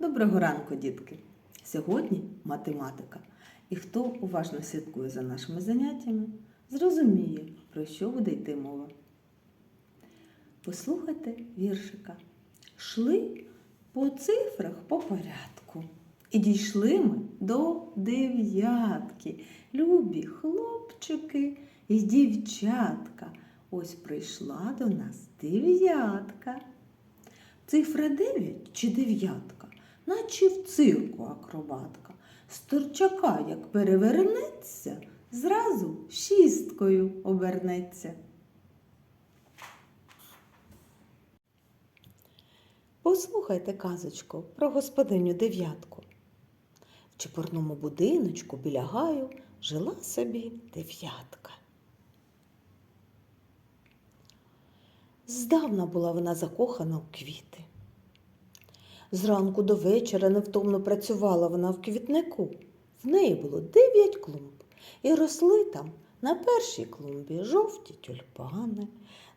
Доброго ранку, дітки! Сьогодні математика. І хто уважно слідкує за нашими заняттями, зрозуміє, про що буде йти мова. Послухайте віршика. Шли по цифрах по порядку. І дійшли ми до дев'ятки. Любі хлопчики і дівчатка. Ось прийшла до нас дев'ятка. Цифра 9 чи дев'ятка, наче в цирку акробатка. З як перевернеться, зразу шісткою обернеться. Послухайте казочку про господиню дев'ятку. В чепурному будиночку біля гаю жила собі дев'ятка. Здавна була вона закохана в квіти. Зранку до вечора невтомно працювала вона в квітнику. В неї було дев'ять клумб, і росли там на першій клумбі жовті тюльпани,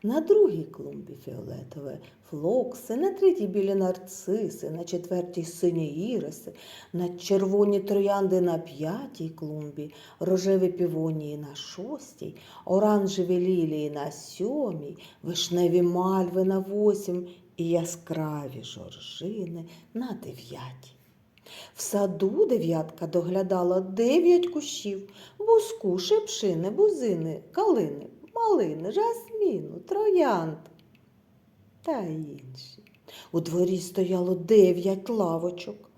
на другій клумбі фіолетові флокси, на третій білі нарциси, на четвертій сині іриси, на червоні троянди на п'ятій клумбі, рожеві півонії на шостій, оранжеві лілії на сьомій, вишневі мальви на восім і яскраві жоржини на дев'ятій. В саду дев'ятка доглядала дев'ять кущів, буску, шипшини, бузини, калини, малини, жасміну, троянд та інші. У дворі стояло дев'ять лавочок.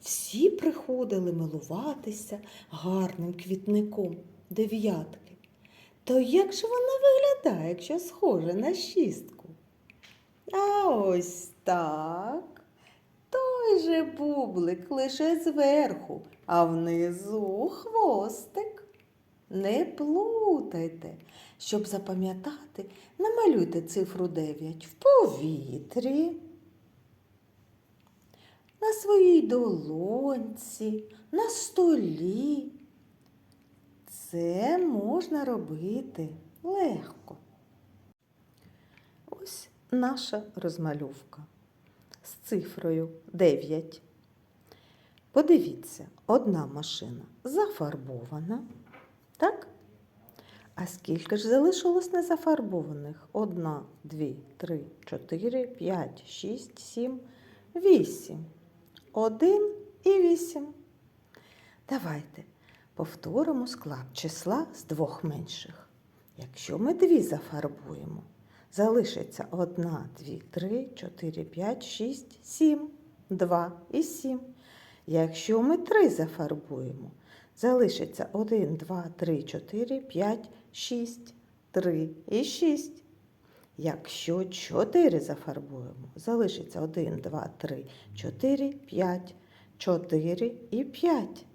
Всі приходили милуватися гарним квітником дев'ятки. То як же вона виглядає, якщо схожа на шістку? А ось так. Той же бублик лише зверху, а внизу хвостик. Не плутайте. Щоб запам'ятати, намалюйте цифру 9 в повітрі, на своїй долонці, на столі. Це можна робити легко. Наша розмальовка з цифрою 9. Подивіться, одна машина зафарбована. Так? А скільки ж залишилось незафарбованих? Одна, дві, три, чотири, п'ять, шість, сім, вісім. Один і вісім. Давайте повторимо склад числа з двох менших. Якщо ми дві зафарбуємо, залишиться одна, дві, три, чотири, п'ять, шість, сім, два і сім. Якщо ми три зафарбуємо, залишиться 1, 2, 3, 4, 5, 6, 3 і 6. Якщо 4 зафарбуємо, залишиться 1, 2, 3, 4, 5, 4 і 5.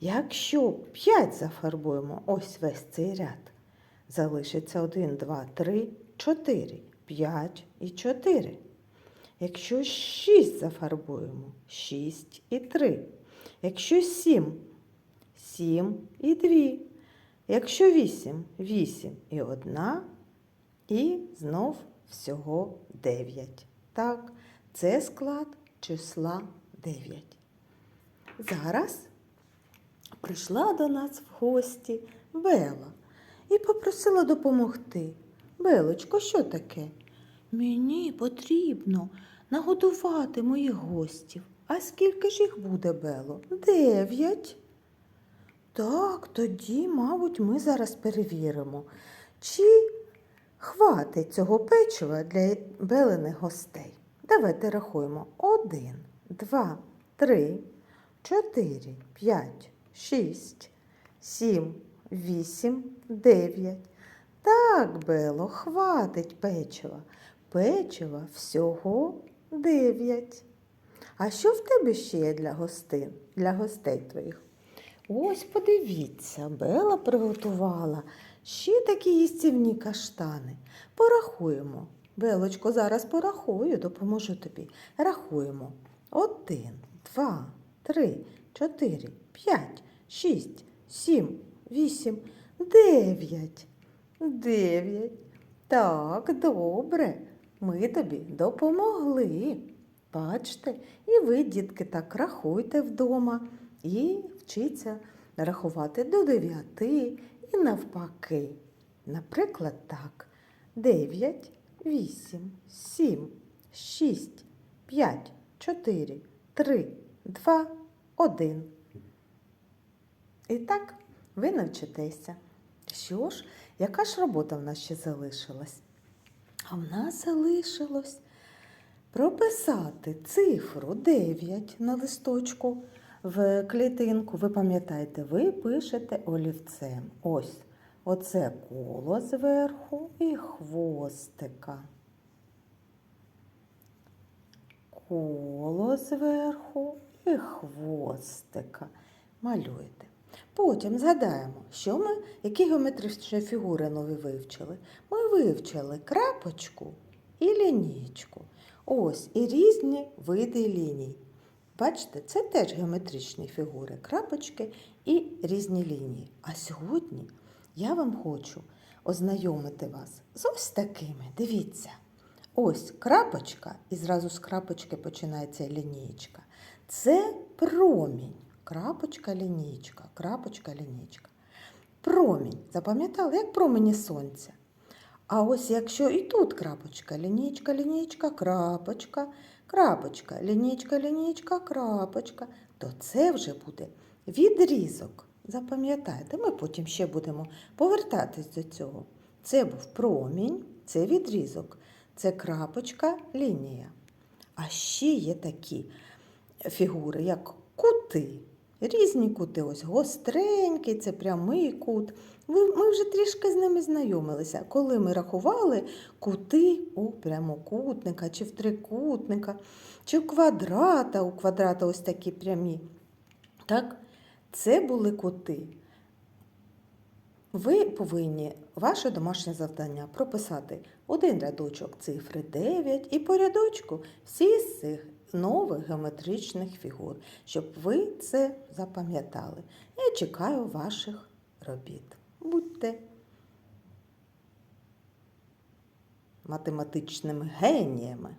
Якщо 5 зафарбуємо, ось весь цей ряд, залишиться 1, 2, 3, 4, 5 і 4. Якщо 6 зафарбуємо, 6 і 3. Якщо 7, 7 і 2. Якщо 8, 8 і 1. І знов всього 9. Так, це склад числа 9. Зараз прийшла до нас в гості Бела і попросила допомогти. Белочко, що таке? Мені потрібно нагодувати моїх гостів. А скільки ж їх буде, Бело? Дев'ять. Так, тоді, мабуть, ми зараз перевіримо, чи хватить цього печива для белених гостей. Давайте рахуємо. Один, два, три, чотири, п'ять, шість, сім, вісім, дев'ять. Так, Бело, хватить печива. Печива всього дев'ять. А що в тебе ще є для гостин, для гостей твоїх? Ось подивіться, Бела приготувала ще такі їстівні каштани. Порахуємо. Белочко, зараз порахую, допоможу тобі. Рахуємо. Один, два, три, чотири, п'ять, шість, сім, вісім, дев'ять. Дев'ять. Так, добре. Ми тобі допомогли. Бачите? І ви, дітки, так рахуйте вдома і вчіться рахувати до дев'яти і навпаки. Наприклад, так. Дев'ять, вісім, сім, шість, п'ять, чотири, три, два, один. І так ви навчитеся. Що ж, яка ж робота в нас ще залишилась? А в нас залишилось прописати цифру 9 на листочку в клітинку. Ви пам'ятаєте, ви пишете олівцем. Ось оце коло зверху і хвостика. Коло зверху і хвостика. Малюєте. Потім згадаємо, що ми, які геометричні фігури нові вивчили. Ми вивчили крапочку і лінійку. Ось і різні види ліній. Бачите, це теж геометричні фігури, крапочки і різні лінії. А сьогодні я вам хочу ознайомити вас з ось такими. Дивіться. Ось крапочка, і зразу з крапочки починається лінієчка. Це промінь. Крапочка, лінійка, крапочка, лінійка. Промінь. Запам'ятали, як промені сонця. А ось якщо і тут крапочка, лінійка, лінійка, крапочка, крапочка, лінійка, лінійка, крапочка, то це вже буде відрізок. Запам'ятайте, ми потім ще будемо повертатись до цього. Це був промінь, це відрізок, це крапочка, лінія. А ще є такі фігури, як кути. Різні кути, ось гостренький, це прямий кут. Ми вже трішки з ними знайомилися, коли ми рахували кути у прямокутника, чи в трикутника, чи в квадрата. У квадрата ось такі прямі. Так, це були кути. Ви повинні ваше домашнє завдання прописати один рядочок цифри 9 і по рядочку всі з цих нових геометричних фігур, щоб ви це запам'ятали. Я чекаю ваших робіт. Будьте математичними геніями.